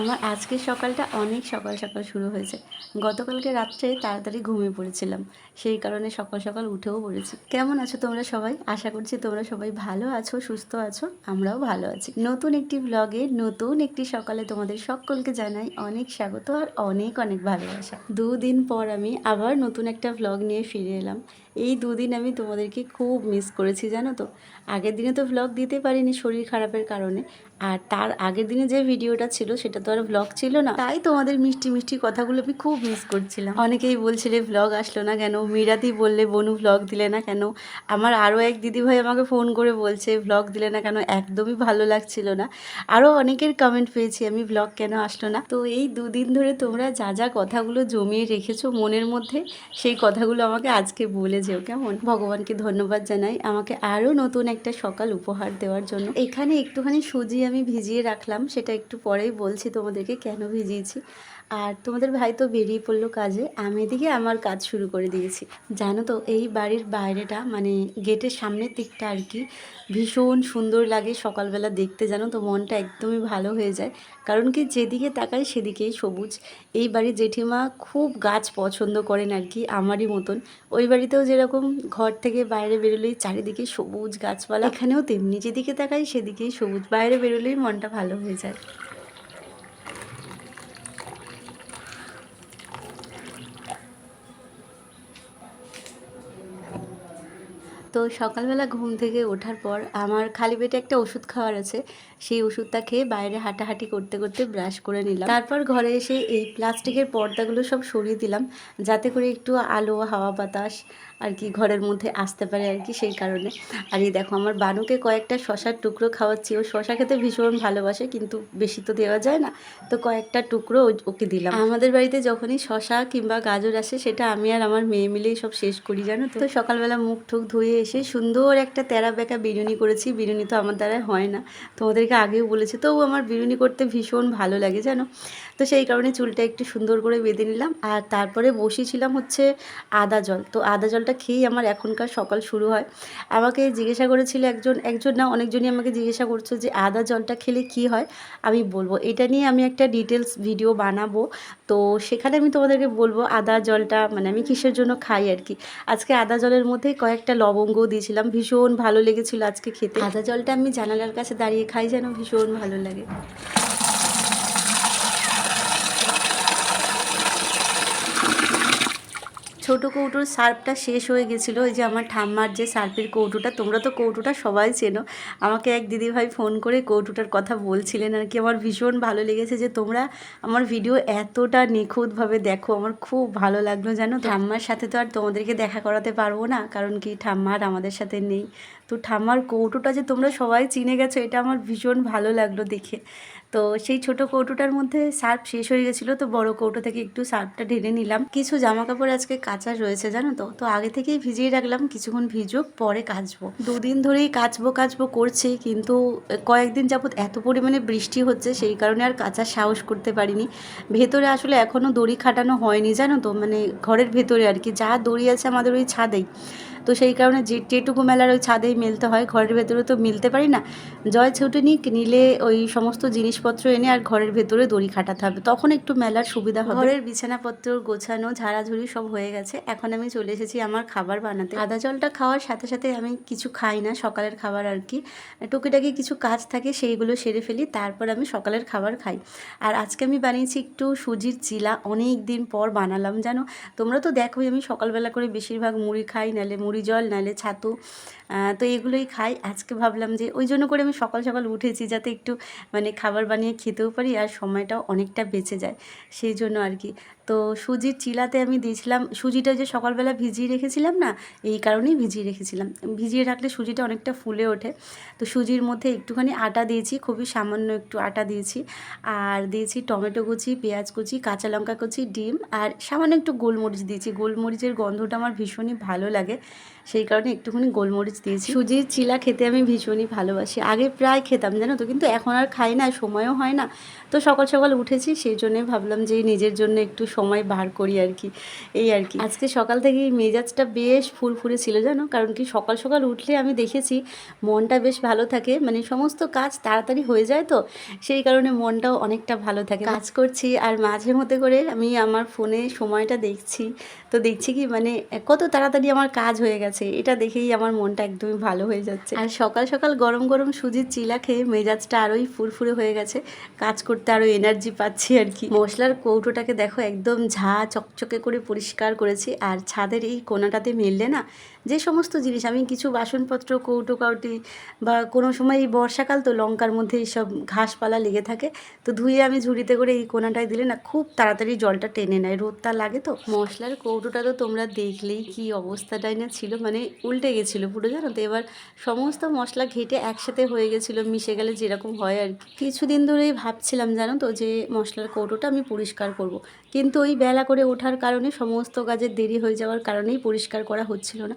আমার আজকের সকালটা অনেক সকাল সকাল শুরু হয়েছে। গতকালকে রাত্রে তাড়াতাড়ি ঘুমিয়ে পড়েছিলাম। সেই কারণে সকাল সকাল উঠেও পড়েছি। কেমন আছো তোমরা সবাই? আশা করছি তোমরা সবাই ভালো আছো, সুস্থ আছো, আমরাও ভালো আছি। নতুন একটি ব্লগে নতুন একটি সকালে তোমাদের সকলকে জানাই অনেক স্বাগত আর অনেক অনেক ভালোবাসা। দুদিন পর আমি আবার নতুন একটা ব্লগ নিয়ে ফিরে এলাম। এই দুদিন আমি তোমাদেরকে খুব মিস করেছি, জানো তো? আগের দিনে তো ব্লগ দিতে পারিনি শরীর খারাপের কারণে। আর তার আগের দিনে যে ভিডিওটা ছিল, সেটা তো আর ব্লগ ছিল না। তাই তোমাদের মিষ্টি মিষ্টি কথাগুলো আমি খুব মিস করছিলাম। অনেকেই বলছিলে ব্লগ আসলো না কেন? মিরাদি বললে বনু ব্লগ দিলে না কেন? আমার আরও এক দিদিভাই আমাকে ফোন করে বলছে ব্লগ দিলে না কেন? একদমই ভালো লাগছিল না। আরও অনেকের কমেন্ট পেয়েছি আমি ব্লগ কেন আসলো না? তো এই দুদিন ধরে তোমরা যা যা কথাগুলো জমিয়ে রেখেছো মনের মধ্যে সেই কথাগুলো আমাকে আজকে বলে যেও কেমন? ভগবানকে ধন্যবাদ জানাই আমাকে আরও নতুন একটা সকাল উপহার দেওয়ার জন্য। এখানে একটুখানি সুজি আমি ভিজিয়ে রাখলাম সেটা একটু পরেই বলছি তোমাদেরকে কেন ভিজিয়েছি? আর তোমাদের ভাই তো বেরিয়ে পড়ল কাজে, আমি এদিকে আমার কাজ শুরু করে দিয়েছি। জানো তো, এই বাড়ির বাইরেটা মানে গেটের সামনের দিকটা আর কি, ভীষণ সুন্দর লাগে সকালবেলা দেখতে, জানো তো, মনটা একদমই ভালো হয়ে যায়। কারণ কি, যেদিকে তাকাই সেদিকেই সবুজ। এই বাড়ির জেঠিমা খুব গাছ পছন্দ করেন আর কি, আমারই মতন। ওই বাড়িতেও যেরকম ঘর থেকে বাইরে বেরোলেই চারিদিকে সবুজ গাছপালা, এখানেও তেমনি যেদিকে তাকাই সেদিকেই সবুজ। বাইরে বেরোলেই মনটা ভালো হয়ে যায়। তো সকালবেলা ঘুম থেকে ওঠার পর আমার খালি পেটে একটা ওষুধ খাওয়ার আছে। সেই ওষুধটা খেয়ে বাইরে হাঁটাহাঁটি করতে করতে ব্রাশ করে নিলাম। তারপর ঘরে এসে এই প্লাস্টিকের পর্দাগুলো সব সরিয়ে দিলাম, যাতে করে একটু আলো, হাওয়া, বাতাস আর কি ঘরের মধ্যে আসতে পারে আর কি সেই কারণে। আর এই দেখো, আমার বানুকে কয়েকটা শশার টুকরো খাওয়াচ্ছি। ও শশা খেতে ভীষণ ভালোবাসে, কিন্তু বেশি তো দেওয়া যায় না। তো কয়েকটা টুকরো ওকে দিলাম। আমাদের বাড়িতে যখনই শশা কিংবা গাজর আসে, সেটা আমি আর আমার মেয়ে মিলেই সব শেষ করি, জানো তো? তো সকালবেলা মুখ ঠুক ধুয়ে এসে সুন্দর একটা তেরা বেঁকা বিরিয়ানি করেছি। বিরিয়ানি তো আমার দ্বারা হয় না। তোমাদেরকে আগেও বলেছি, তবু আমার বিরিয়ানি করতে ভীষণ ভালো লাগে, জানো? তো সেই কারণে চুলটা একটু সুন্দর করে বেঁধে নিলাম। আর তারপরে বসিয়েছিলাম হচ্ছে আদা জল। তো আদা জলটা খেয়েই আমার এখনকার সকাল শুরু হয়। আমাকে জিজ্ঞাসা করেছিল একজন একজন না অনেকজনই আমাকে জিজ্ঞাসা করছ যে আদা জলটা খেলে কি হয়? আমি বলব, এটা নিয়ে আমি একটা ডিটেলস ভিডিও বানাবো। তো সেখানে আমি তোমাদেরকে বলব আদা জলটা মানে আমি কিসের জন্য খাই আর কি। আজকে আদা জলের মধ্যে কয়েকটা লবঙ্গ দিয়েছিলাম, ভীষণ ভালো লেগেছিল আজকে খেতে। আদা জলটা আমি জানালার কাছে দাঁড়িয়ে খাই যেন ভীষণ ভালো লাগে। ছোটো কৌটোর সার্ফটা শেষ হয়ে গেছিল। ওই যে আমার ঠাম্মার যে সার্ফের কৌটোটা, তোমরা তো কৌটোটা সবাই চেনো। আমাকে এক দিদিভাই ফোন করে কৌটোটার কথা বলছিলেন আর কি। আমার ভীষণ ভালো লেগেছে যে তোমরা আমার ভিডিও এতটা নিখুঁতভাবে দেখো। আমার খুব ভালো লাগল জানো। ঠাম্মার সাথে তো আর তোমাদেরকে দেখা করাতে পারব না। কারণ কি ঠাম্মার আমাদের সাথে নেই। তো ঠাম্মার কৌটোটা যে তোমরা সবাই চিনে গেছো, এটা আমার ভীষণ ভালো লাগল দেখে। তো সেই ছোট কৌটোটার মধ্যে সার্ফ শেষ হয়ে গেছিল, তো বড় কৌটো থেকে একটু সার্ফটা ঢেলে নিলাম। কিছু জামা কাপড় আজকে কাঁচা রয়েছে, জানো তো? তো আগে থেকেই ভিজিয়ে রাখলাম, কিছুক্ষণ ভিজুক, পরে কাচবো। দুদিন ধরেই কাচবো কাচবো করছি, কিন্তু কয়েকদিন যাবত এত পরিমাণে বৃষ্টি হচ্ছে, সেই কারণে আর কাচার সাহস করতে পারিনি। ভেতরে আসলে এখনও দড়ি খাটানো হয়নি, জানো তো? মানে ঘরের ভেতরে আর কি, যা দড়ি আছে আমাদের ওই ছাদেই। তো সেই কারণে যে যেটুকু মেলার ওই ছাদেই মেলতে হয় ঘরের ভেতরে তো মিলতে পারি না। জয় ছুটে নিলে ওই সমস্ত জিনিসপত্র এনে আর ঘরের ভেতরে দড়ি খাটাতে হবে। তখন একটু মেলার সুবিধা হবে। ঘরের বিছানাপত্র গোছানো ঝাড়াঝুড়ি সব হয়ে গেছে। এখন আমি চলে এসেছি আমার খাবার বানাতে। আদা জলটা খাওয়ার সাথে সাথে আমি কিছু খাই না সকালের খাবার আর কি। টুকিটাকি কিছু কাজ থাকে সেইগুলো সেরে ফেলি তারপর আমি সকালের খাবার খাই। আর আজকে আমি বানিয়েছি একটু সুজির চিলা অনেক দিন পর বানালাম জানো? তোমরা তো দেখোই আমি সকালবেলা করে বেশিরভাগ মুড়ি খাই নালে মুড়ি জল নালে ছাতু তো এগুলোই খাই। আজকে ভাবলাম যে ওই জন্য করে আমি সকাল সকাল উঠেছি যাতে একটু মানে খাবার বানিয়ে খেতেও পারি আর সময়টাও অনেকটা বেঁচে যায়। সেই জন্য আর কি। তো সুজির চিলাতে আমি দিয়েছিলাম, সুজিটা যে সকালবেলা ভিজিয়ে রেখেছিলাম না, এই কারণেই ভিজিয়ে রেখেছিলাম। ভিজিয়ে রাখলে সুজিটা অনেকটা ফুলে ওঠে। তো সুজির মধ্যে একটুখানি আটা দিয়েছি, খুবই সামান্য একটু আটা দিয়েছি। আর দিয়েছি টমেটো কুচি, পেঁয়াজ কুচি, কাঁচা লঙ্কা কুচি, ডিম, আর সামান্য একটু গোলমরিচ দিয়েছি। গোলমরিচের গন্ধটা আমার ভীষণই ভালো লাগে, সেই কারণে একটুখানি গোলমরিচ দিয়েছি। সুজির চিলা খেতে আমি ভীষণই ভালোবাসি। আগে প্রায় খেতাম, জানো তো, কিন্তু এখন আর খাই না, সময়ও হয় না। তো সকাল সকাল উঠেছি, সেই জন্যই ভাবলাম যে নিজের জন্য একটু সময় বার করি আর কি। এই আর কি। আজকে সকাল থেকে এই মেজাজটা বেশ ফুরফুরে ছিল, জানো? কারণ কি সকাল সকাল উঠলে আমি দেখেছি মনটা বেশ ভালো থাকে মানে সমস্ত কাজ তাড়াতাড়ি হয়ে যায় তো, সেই কারণে মনটাও অনেকটা ভালো থাকে। কাজ করছি আর মাঝে মধ্যে করে আমি আমার ফোনে সময়টা দেখছি, তো দেখছি কি মানে কত তাড়াতাড়ি আমার কাজ হয়ে গেছে, এটা দেখেই আমার মনটা একদমই ভালো হয়ে যাচ্ছে। আর সকাল সকাল গরম গরম সুজির চিলা খেয়ে মেজাজটা আরোই ফুরফুরে হয়ে গেছে, কাজ করতে আরও এনার্জি পাচ্ছি আর কি। মশলার কৌটোটাকে দেখো একদম ঝা চকচকে করে পরিষ্কার করেছি আর ছাদের এই কোনাটাতে মেললে না যে সমস্ত জিনিস, আমি কিছু বাসনপত্র কৌটো কাউটি বা কোনো সময় এই বর্ষাকাল তো লঙ্কার মধ্যে এইসব ঘাসপালা লেগে থাকে, তো ধুয়ে আমি ঝুড়িতে করে এই কোনাটায় দিলে না খুব তাড়াতাড়ি জলটা টেনে নেয়, রোদটা লাগে তো। মশলার কৌটোটা তো তোমরা দেখলেই কি অবস্থাটাই না ছিল মানে উল্টে গেছিল পুরো, জানো তো? এবার সমস্ত মশলা ঘেটে একসাথে হয়ে গেছিল, মিশে গেলে যেরকম হয় আর কি। কিছুদিন ধরেই ভাবছিলাম, জানো তো, যে মশলার কৌটোটা আমি পরিষ্কার করব। কিন্তু ওই বেলা করে ওঠার কারণে সমস্ত কাজের দেরি হয়ে যাওয়ার কারণেই পরিষ্কার করা হচ্ছিল না।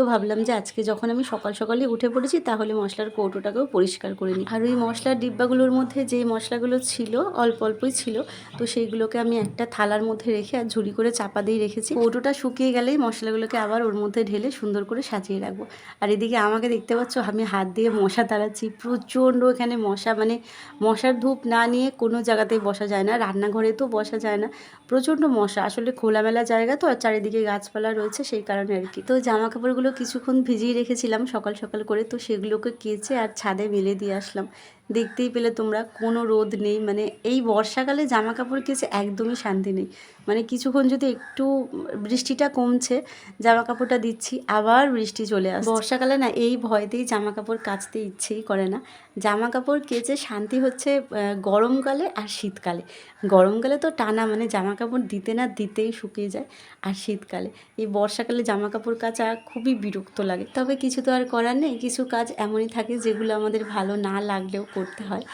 তো ভাবলাম যে আজকে যখন আমি সকাল সকালে উঠে পড়েছি, তাহলে মশলার কৌটোটাকেও পরিষ্কার করে নিই। আর ওই মশলার ডিব্বাগুলোর মধ্যে যে মশলাগুলো ছিল, অল্প অল্পই ছিল, তো সেইগুলোকে আমি একটা থালার মধ্যে রেখে আর ঝুড়ি করে চাপা দিয়ে রেখেছি। কৌটোটা শুকিয়ে গেলেই মশলাগুলোকে আবার ওর মধ্যে ঢেলে সুন্দর করে সাজিয়ে রাখব। আর এদিকে আমাকে দেখতে পাচ্ছ, আমি হাত দিয়ে মশা তাড়াচ্ছি। প্রচণ্ড এখানে মশা মানে মশার ধূপ না নিয়ে কোনো জায়গাতেই বসা যায় না, রান্নাঘরে তো বসা যায় না। প্রচণ্ড মশা, আসলে খোলামেলা জায়গা তো, আর চারিদিকে গাছপালা রয়েছে সেই কারণে আর কি। তো জামা কাপড়গুলো কিছুক্ষণ ভিজিয়ে রেখেছিলাম সকাল সকাল করে, তো সেগুলোকে কেচে আর ছাদে মেলে দিয়ে আসলাম। দেখতেই পেলে তোমরা কোনো রোদ নেই মানে এই বর্ষাকালে জামা কাপড় কেচে একদমই শান্তি নেই। মানে কিছুক্ষণ যদি একটু বৃষ্টিটা কমছে জামা কাপড়টা দিচ্ছি, আবার বৃষ্টি চলে আসে বর্ষাকালে না এই ভয়তেই জামা কাপড় কাচতে ইচ্ছেই করে না। জামা কাপড় কেচে শান্তি হচ্ছে গরমকালে আর শীতকালে। গরমকালে তো টানা মানে জামা কাপড় দিতে না দিতেই শুকিয়ে যায়, আর শীতকালে। এই বর্ষাকালে জামা কাপড় কাচা খুবই বিরক্ত লাগে। তবে কিছু তো আর করার নেই, কিছু কাজ এমনই থাকে যেগুলো আমাদের ভালো না লাগলেও করতে হয়।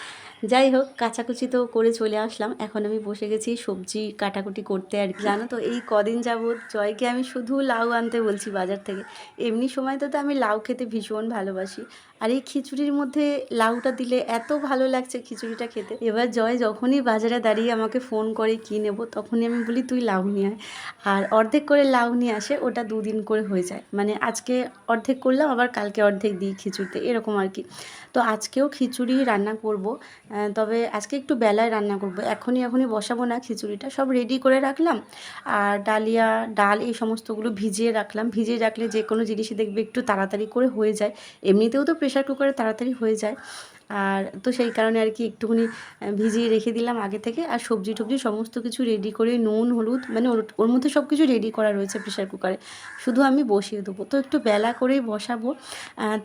যাই হোক, কাচাকুচি তো করে চলে আসলাম। এখন আমি বসে গেছি সবজি কাটাকুটি করতে আর কি। জানো তো, এই কদিন যাবৎ জয়কে আমি শুধু লাউ আনতে বলছি বাজার থেকে। এমনি সময় তো আমি লাউ খেতে ভীষণ ভালোবাসি। আর এই খিচুড়ির মধ্যে লাউটা দিলে এত ভালো লাগছে খিচুড়িটা খেতে। এবার জয় যখনই বাজারে দাঁড়িয়ে আমাকে ফোন করে, কী নেব? তখনই আমি বলি, তুই লাউ নিয়ে আয়। আর অর্ধেক করে লাউ নিয়ে আসে, ওটা দুদিন করে হয়ে যায়। মানে আজকে অর্ধেক করলাম, আবার কালকে অর্ধেক দিই খিচুড়িতে, এরকম আর কি। তো আজকেও খিচুড়ি রান্না করব। তবে আজকে একটু বেলায় রান্না করব। এখনই এখনই বসাবো না খিচুড়িটা। সব রেডি করে রাখলাম। আর ডালিয়া, ডাল এই সমস্তগুলো ভিজিয়ে রাখলাম। ভিজিয়ে রাখলে যে কোনো জিনিসই দেখবে একটু তাড়াতাড়ি করে হয়ে যায়। এমনিতেও তো প্রেশার কুকারে তাড়াতাড়ি হয়ে যায়। আর তো সেই কারণে আর কি একটুখানি ভিজিয়ে রেখে দিলাম আগে থেকে। আর সবজি টবজি সমস্ত কিছু রেডি করে নুন, হলুদ মানে ওর মধ্যে সব কিছু রেডি করা রয়েছে প্রেশার কুকারে শুধু আমি বসিয়ে দেবো। তো একটু বেলা করেই বসাবো।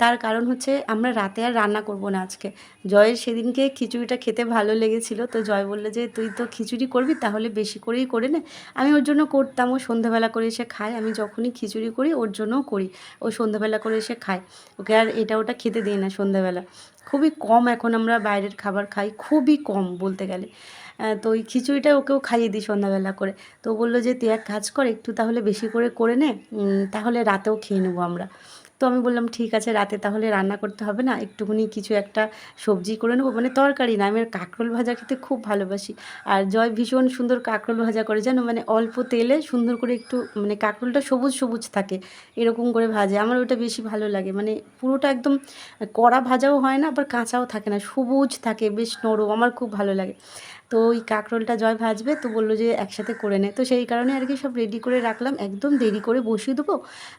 তার কারণ হচ্ছে আমরা রাতে আর রান্না করব না আজকে। জয়ের সেদিনকে খিচুড়িটা খেতে ভালো লেগেছিলো। তো জয় বলল যে, তুই তো খিচুড়ি করবি, তাহলে বেশি করেই করে নে। আমি ওর জন্য করতাম। ও সন্ধ্যাবেলা করে এসে খায়। আমি যখনই খিচুড়ি করি, ওর জন্যও করি। ও সন্ধ্যাবেলা করে এসে খায়। ওকে আর এটা ওটা খেতে দিই না সন্ধ্যাবেলা খুবই কম এখন আমরা বাইরের খাবার খাই, খুবই কম বলতে গেলে। তো ওই খিচুড়িটা ওকেও খাইয়ে দিই সন্ধ্যাবেলা করে। তো বলল যে, তুই এক কাজ কর, একটু তাহলে বেশি করে করে নে তাহলে রাতেও খেয়ে নেব আমরা। তো আমি বললাম, ঠিক আছে, রাতে তাহলে রান্না করতে হবে না, একটুখানি কিছু একটা সবজি করে নেব। মানে তরকারি না, আমি কাঁকরোল ভাজা খেতে খুব ভালোবাসি। আর জয় ভীষণ সুন্দর কাঁকরোল ভাজা করে, জানো? মানে অল্প তেলে সুন্দর করে একটু মানে কাঁকরোলটা সবুজ সবুজ থাকে, এরকম করে ভাজে। আমার ওটা বেশি ভালো লাগে। মানে পুরোটা একদম কড়া ভাজাও হয় না, আবার কাঁচাও থাকে না, সবুজ থাকে, বেশ নরম, আমার খুব ভালো লাগে। তো ওই কাঁকরোলটা জয় ভাজবে, তো বলল যে একসাথে করে নে। তো সেই কারণে আর কি সব রেডি করে রাখলাম। একদম দেরি করে বসিয়ে দেবো।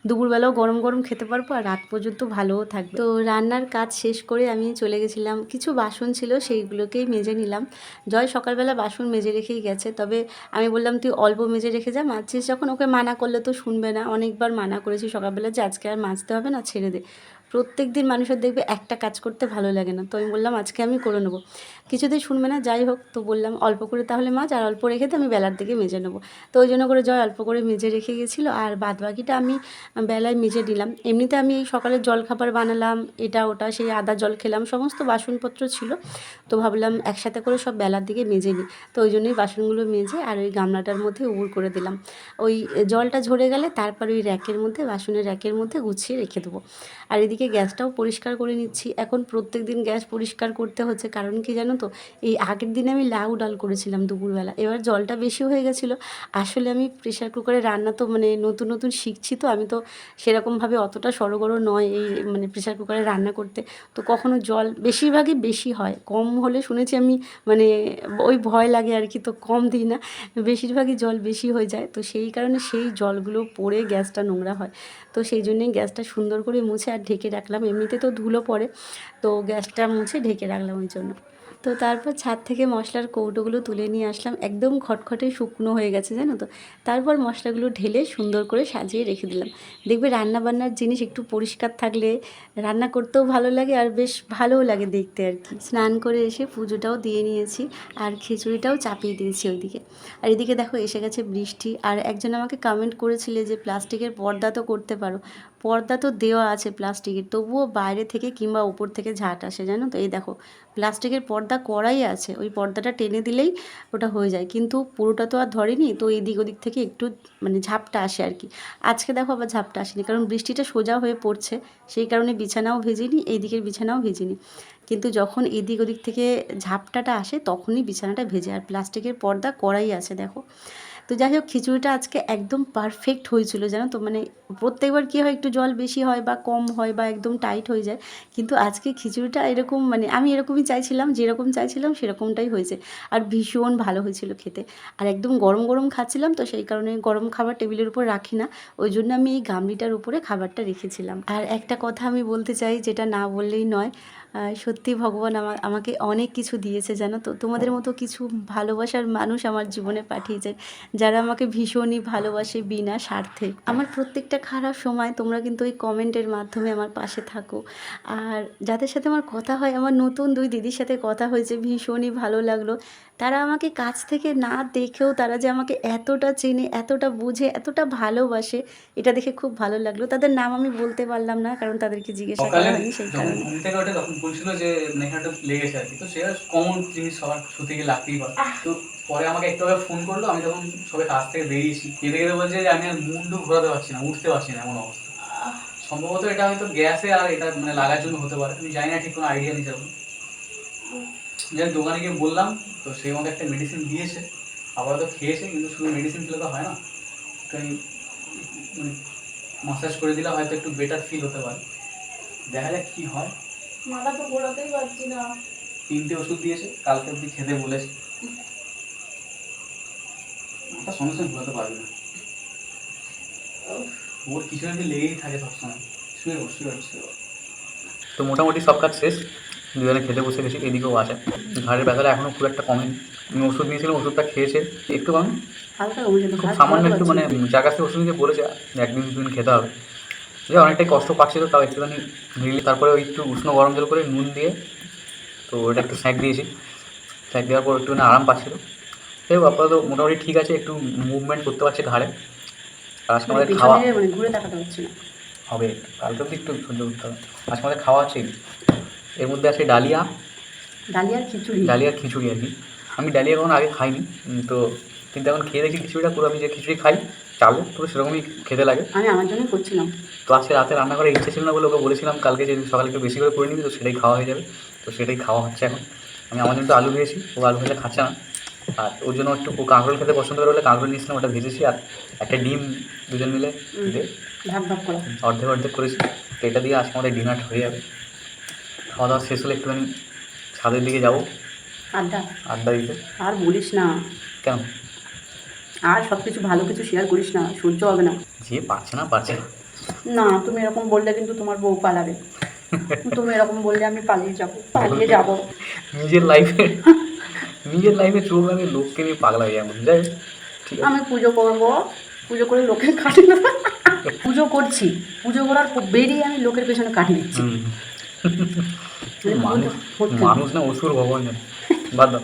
দুপুরবেলাও গরম গরম খেতে পারব আর রাত পর্যন্ত ভালোও থাকবে। তো রান্নার কাজ শেষ করে আমি চলে গেছিলাম। কিছু বাসন ছিল, সেইগুলোকেই মেজে নিলাম। জয় সকালবেলা বাসন মেজে রেখেই গেছে। তবে আমি বললাম, তুই অল্প মেজে রেখে যা মাছিস যখন। ওকে মানা করলে তো শুনবে না। অনেকবার মানা করেছি সকালবেলা যে আজকে আর মাজতে হবে না, ছেড়ে দে। প্রত্যেক দিন মানুষের দেখবে একটা কাজ করতে ভালো লাগে না। তো আমি বললাম, আজকে আমি করে নেব। কিছুতেই শুনবে না, যাই হোক, তো বললাম, অল্প করে তাহলে মাছ আর অল্প রেখে তো আমি বেলার দিকে মেজে নেব। তো ওই জন্য করে জয় অল্প করে মেজে রেখে গেছিল আর বাদ বাকিটা আমি বেলায় মেজে দিলাম এমনিতে আমি এই সকালে জলখাবার বানালাম, এটা ওটা, সেই আদা জল খেলাম, সমস্ত বাসনপত্র ছিল। তো ভাবলাম একসাথে করে সব বেলার দিকে মেজে নিই। তো ওই জন্যই বাসনগুলো মেজে আর ওই গামলাটার মধ্যে উবুর করে দিলাম। ওই জলটা ঝরে গেলে তারপর ওই র্যাকের মধ্যে, বাসনের র্যাকের মধ্যে গুছিয়ে রেখে দেবো। আর এদিকে এদিকে গ্যাসটাও পরিষ্কার করে নিচ্ছি। এখন প্রত্যেক দিন গ্যাস পরিষ্কার করতে হচ্ছে, কারণ কি জানো তো? এই আগের দিনে আমি লাউ ডাল করেছিলাম দুপুরবেলা। এবার জলটা বেশি হয়ে গেছিল। আসলে আমি প্রেশার কুকারে রান্না তো মানে নতুন নতুন শিখছি তো, আমি তো সেরকমভাবে অতটা সড়গড় নয় এই মানে প্রেশার কুকারে রান্না করতে। তো কখনো জল বেশিরভাগই বেশি হয়। কম হলে শুনেছি আমি মানে ওই ভয় লাগে আর কি, তো কম দিই না। বেশিরভাগই জল বেশি হয়ে যায়। তো সেই কারণে সেই জলগুলো পড়ে গ্যাসটা নোংরা হয়। তো সেই জন্যেই গ্যাসটা সুন্দর করে মুছে আর ঢেকে রাখলাম। এমনিতে তো ধুলো পড়ে, তো গ্যাসটা মুছে ঢেকে রাখলাম ওই জন্য। তো তারপর ছাদ থেকে মশলার কৌটোগুলো তুলে নিয়ে আসলাম। একদম খটখটে শুকনো হয়ে গেছে, জানো তো? তারপর মশলাগুলো ঢেলে সুন্দর করে সাজিয়ে রেখে দিলাম। দেখবে রান্না বান্নার জিনিস একটু পরিষ্কার থাকলে রান্না করতেও ভালো লাগে আর বেশ ভালোও লাগে দেখতে আর কি। স্নান করে এসে পুজোটাও দিয়ে নিয়েছি আর খিচুড়িটাও চাপিয়ে দিয়েছি ওইদিকে। আর এদিকে দেখো এসে গেছে বৃষ্টি আর একজন আমাকে কমেন্ট করেছিলে যে প্লাস্টিকের পর্দা তো করতে পারো। পর্দা তো দেওয়া আছে প্লাস্টিকের, তবুও বাইরে থেকে কিংবা উপর থেকে ঝাঁট আসে, জানো তো? এই দেখো প্লাস্টিকের পর্দা করাই আছে, ওই পর্দাটা টেনে দিলেই ওটা হয়ে যায়। কিন্তু পুরোটা তো আর ধরেনি, তো এদিক ওদিক থেকে একটু মানে ঝাপটা আসে আর কি। আজকে দেখো আবার ঝাপটা আসেনি, কারণ বৃষ্টিটা সোজা হয়ে পড়ছে, সেই কারণে বিছানাও ভেজিনি এই দিকের বিছানাও ভেজিনি। কিন্তু যখন এদিক ওদিক থেকে ঝাপটাটা আসে, তখনই বিছানাটা ভেজে, আর প্লাস্টিকের পর্দা করাই আছে, দেখো। তো যাই হোক, খিচুড়িটা আজকে একদম পারফেক্ট হয়েছিল, জানো তো? মানে প্রত্যেকবার কী হয়, একটু জল বেশি হয় বা কম হয় বা একদম টাইট হয়ে যায়, কিন্তু আজকে খিচুড়িটা এরকম মানে আমি এরকমই চাইছিলাম, যেরকম চাইছিলাম সেরকমটাই হয়েছে। আর ভীষণ ভালো হয়েছিল খেতে। আর একদম গরম গরম খাচ্ছিলাম তো সেই কারণে গরম খাবার টেবিলের উপর রাখি না, ওই জন্য আমি এই গামলিটার উপরে খাবারটা রেখেছিলাম। আর একটা কথা আমি বলতে চাই, যেটা না বললেই নয় সত্যি ভগবান আমা আমাকে অনেক কিছু দিয়েছে জানো তো? তোমাদের মতো কিছু ভালোবাসার মানুষ আমার জীবনে পাঠিয়েছে যারা আমাকে ভীষণই ভালোবাসে বিনা স্বার্থে। আমার প্রত্যেকটা খারাপ সময় তোমরা কিন্তু ওই কমেন্টের মাধ্যমে আমার পাশে থাকো। আর যাদের সাথে আমার কথা হয় আমার নতুন দুই দিদির সাথে কথা হয়েছে ভীষণই ভালো লাগল। তারা আমাকে কাছ থেকে না দেখেও তারা যে আমাকে এতটা চেনে এতটা বুঝে এতটা ভালোবাসে এটা দেখে খুব ভালো লাগল। তাদের নাম আমি বলতে পারলাম না কারণ তাদেরকে জিজ্ঞাসা করা হয়নি সেই কারণে। থেকে বলছিল যে নেখানটা লেগেছে আর কি। তো সেটা কমন জিনিস সবার গিয়ে লাগতেই পারে। তো পরে আমাকে একটু আগে ফোন করল আমি তখন সবাই কাজ থেকে বেরিয়েছি। কেঁদে কেঁদে বলছে যে আমি আর মুন্ডু ঘোরাতে পারছি না উঠতে পারছি না এমন অবস্থা। সম্ভবত এটা হয়তো গ্যাসে আর এটা মানে লাগার জন্য হতে পারে। আমি জানি না ঠিক কোনো আইডিয়া নেই সেরকম। যে দোকানে গিয়ে বললাম তো সে আমাকে একটা মেডিসিন দিয়েছে। আবার তো খেয়েছে কিন্তু শুধু মেডিসিন খেলে তো হয় না। তো আমি মানে মাসাজ করে দিলে হয়তো একটু বেটার ফিল হতে পারে। দেখা যাক কি হয়। মাথা তো ঘোরাতেই পারছি না। তিনটে ওষুধ দিয়েছে কালকে অব্দি খেতে বলেছে। মাথা সঙ্গে সঙ্গে ঘোরাতে পারবে না। ওর কিছু না কিছু লেগেই থাকে সবসময়। শুয়ে বস শুয়ে বস তো মোটামুটি সব কাজ শেষ। দুজনে খেতে বসে গেছি এদিকেও আছে। ঘাড়ের ব্যথাটা এখনও খুব একটা কমেনি। আমি ওষুধ নিয়েছিলাম ওষুধটা খেয়েছে। একটু কম। সামান্য একটু মানে। যার কাছে ওষুধ নিতে বলেছে। একদিন দুদিন খেতে হবে। যে অনেকটাই কষ্ট পাচ্ছিল তাও একটুখানি রিলিফ তারপরে ওই একটু উষ্ণ গরম জল করে নুন দিয়ে তো ওটা একটু স্যাঁক দিয়েছি। স্যাঁক দেওয়ার পর একটুখানি আরাম পাচ্ছিল। সেই আপাতত মোটামুটি ঠিক আছে একটু মুভমেন্ট করতে পারছে ঘাড়ে। আর আজকে মানে আমাদের খাওয়া মানে ঘুরে তাকাতে পারছি না। হবে কালকে অব্দি একটু সহ্য করতে হবে। আজকে আমাদের খাওয়া আছে এর মধ্যে আছে ডালিয়া। ডালিয়ার খিচুড়ি। ডালিয়ার খিচুড়ি আর কি। আমি ডালিয়া কখনো আগে খাইনি তো কিন্তু এখন খেয়ে দেখি খিচুড়িটা পুরো আমি যে খিচুড়ি খাই চালু পুরো সেরকমই খেতে লাগে। আমি আমার জন্যই করছিলাম। তো আজকে রাতে রান্না করার ইচ্ছে ছিল না বলে ওকে বলেছিলাম কালকে যদি সকালে একটু বেশি করে করে নিবি তো সেটাই খাওয়া হয়ে যাবে। তো সেটাই খাওয়া হচ্ছে এখন। আমি আমার জন্য একটু আলু ভেজেছি ও আলু ভেজে খাচ্ছে না। আর ওর জন্য একটু কাঁকরোল খেতে পছন্দ করে বলে কাঁকরোল নিয়েছিলাম ওটা ভেজেছি আর একটা ডিম দুজন মিলে অর্ধেক অর্ধেক করেছি। তো এটা দিয়ে আজকে আমাদের ডিনার হয়ে যাবে। খাওয়া দাওয়া শেষ হলে একটুখানি ছাদের দিকে যাব। আড্ডা? আড্ডা দিতে। আর বলিস না। কেন? আর সব কিছু ভালো কিছু শেয়ার করিস না সহ্য হবে না। যে পারছে না পারছে না। না তুমি এরকম বললে কিন্তু তোমার বউ পালাবে। তুমি এরকম বললে আমি পালিয়ে যাব পালিয়ে যাব। নিজের লাইফে নিজের লাইফে চোখ আমি লোককে নিয়ে পাগলা হয়ে এমন যাই ঠিক আমি পুজো করব পুজো করে লোকের কাটে না পুজো করছি পুজো করার পর বেরিয়ে আমি লোকের পেছনে কাটিয়ে দিচ্ছি মানে মানুষ না অসুর ভগবান বাদ দাও।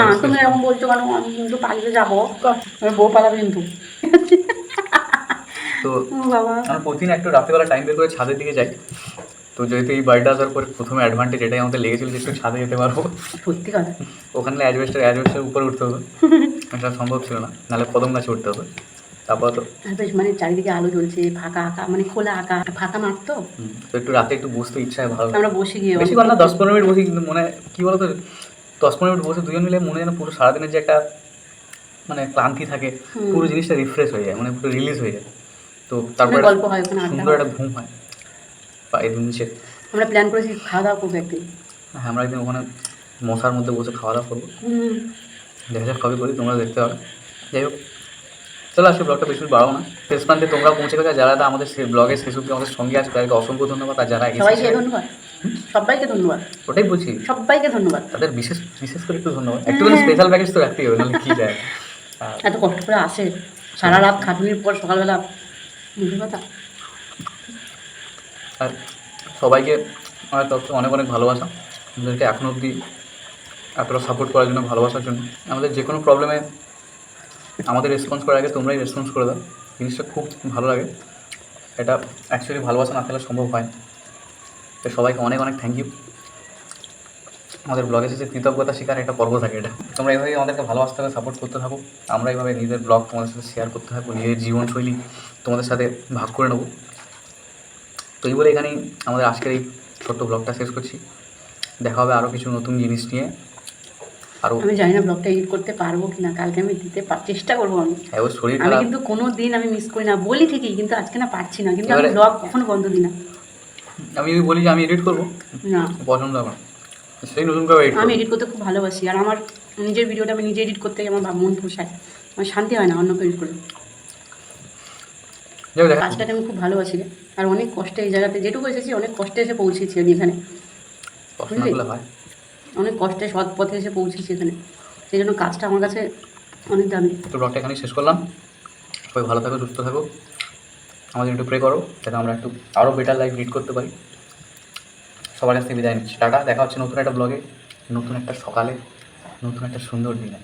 না তুমি এরকম বলছো কেন? আমি কিন্তু পালিয়ে যাব। আমি বউ পালাবে কিন্তু। তো আমরা প্রতিদিন একটু রাত্রেবেলা টাইম বের করে ছাদের দিকে যাই। তো যেহেতু এই বাড়িটা আসার পরে প্রথমে অ্যাডভান্টেজ এটাই আমাদের লেগেছিল যে একটু ছাদে যেতে পারব। সত্যি কথা। ওখানে অ্যাজবেস্টার অ্যাজবেস্টার উপরে উঠতে হতো এটা সম্ভব ছিল না। নাহলে কদম গাছে উঠতে হতো তারপর তো বেশ মানে চারিদিকে আলো জ্বলছে ফাঁকা আঁকা মানে খোলা আঁকা ফাঁকা মাঠ তো। একটু রাতে একটু বসতে ইচ্ছা হয় ভালো। আমরা বসে গিয়ে না দশ পনেরো মিনিট বসি কিন্তু মনে কি বলতো? দশ পনেরো মিনিট বসে দুজন মিলে মনে যেন পুরো সারাদিনের যে একটা মানে ক্লান্তি থাকে পুরো জিনিসটা রিফ্রেশ হয়ে যায় মানে পুরো রিলিজ হয়ে যায়। তো তারপরে গল্প হয় ওখানে সুন্দর একটা ঘুম হয় পায়ের নিচে আমরা প্ল্যান করেছি খাওয়া দাওয়া করব একদিন। হ্যাঁ আমরা একদিন ওখানে মশার মধ্যে বসে খাওয়া দাওয়া করব দেখা যাক কবে করি তোমরা দেখতে পাবে যাই হোক চলো আজকে ব্লগটা বেশি বাড়াবো না। শেষ প্রান্তে তোমরা পৌঁছে গেছো যারা যারা আমাদের ব্লগে শেষ অব্দি আমাদের সঙ্গে আছে তাদেরকে অসংখ্য ধন্যবাদ আর যারা সবাইকে ধন্যবাদ। ওটাই বলছি সবাইকে ধন্যবাদ। তাদের বিশেষ বিশেষ করে একটু ধন্যবাদ। একটু স্পেশাল প্যাকেজ তো রাখতেই হবে নাহলে কী যায়? এত কষ্ট করে আসে। সারা রাত খাটুনির পর সকালবেলা কথা আর সবাইকে আমার তরফ অনেক অনেক ভালোবাসা। আমাদেরকে এখনও অবধি এতটা সাপোর্ট করার জন্য ভালোবাসার জন্য। আমাদের যে কোনো প্রবলেমে আমাদের রেসপন্স করার আগে তোমরাই রেসপন্স করে দাও। জিনিসটা খুব ভালো লাগে। এটা অ্যাকচুয়ালি ভালোবাসা না থাকলে সম্ভব হয়। তো সবাইকে অনেক অনেক থ্যাংক ইউ আমাদের ব্লগে শেষে কৃতজ্ঞতা শিকার একটা পর্ব থাকে এটা। তোমরা এইভাবেই আমাদেরকে ভালোবাসতে হবে সাপোর্ট করতে থাকো। আমরা এইভাবে নিজের ব্লগ তোমাদের সাথে শেয়ার করতে থাকব নিজের জীবনশৈলী তোমাদের সাথে ভাগ করে নেব। তো এই বলে এখানেই আমাদের আজকের এই ছোট্ট ব্লগটা শেষ করছি। দেখা হবে আরও কিছু নতুন জিনিস নিয়ে। আরও আমি জানি না ব্লগটা এডিট করতে পারব কি না কালকে আমি দিতে চেষ্টা করব আমি। হ্যাঁ শরীর আমি কিন্তু কোনো দিন আমি মিস করি না বলি ঠিকই কিন্তু আজকে না পারছি না। কিন্তু আমি ব্লগ কখনো বন্ধ দিই না। আমি যদি বলি যে আমি এডিট করব না। পছন্দ আমার সেই নতুন করে এডিট আমি এডিট করতে খুব ভালোবাসি আর আমার নিজের ভিডিওটা আমি নিজে এডিট করতে গিয়ে আমার ভাব- মন পোষায়। আমার শান্তি হয় না অন্য কেউ এডিট করলে। যাই হোক, দেখা। কাজটাকে আমি খুব ভালোবাসি রে। আর অনেক কষ্টে এই জায়গাতে যেটুকু এসেছি অনেক কষ্টে এসে পৌঁছেছি আমি এখানে। করলে হয়। অনেক কষ্টে সৎ পথে এসে পৌঁছেছি এখানে। সেই জন্য কাজটা আমার কাছে অনেক দামি। তো ব্লগটা এখানেই শেষ করলাম। সবাই ভালো থাকো সুস্থ থাকো। আমাদের একটু প্রে করো, যাতে আমরা একটু আরও বেটার লাইফ লিড করতে পারি। সবার কাছ থেকে বিদায় নিচ্ছি। টাটা, দেখা হচ্ছে নতুন একটা ব্লগে নতুন একটা সকালে, নতুন একটা সুন্দর দিনে।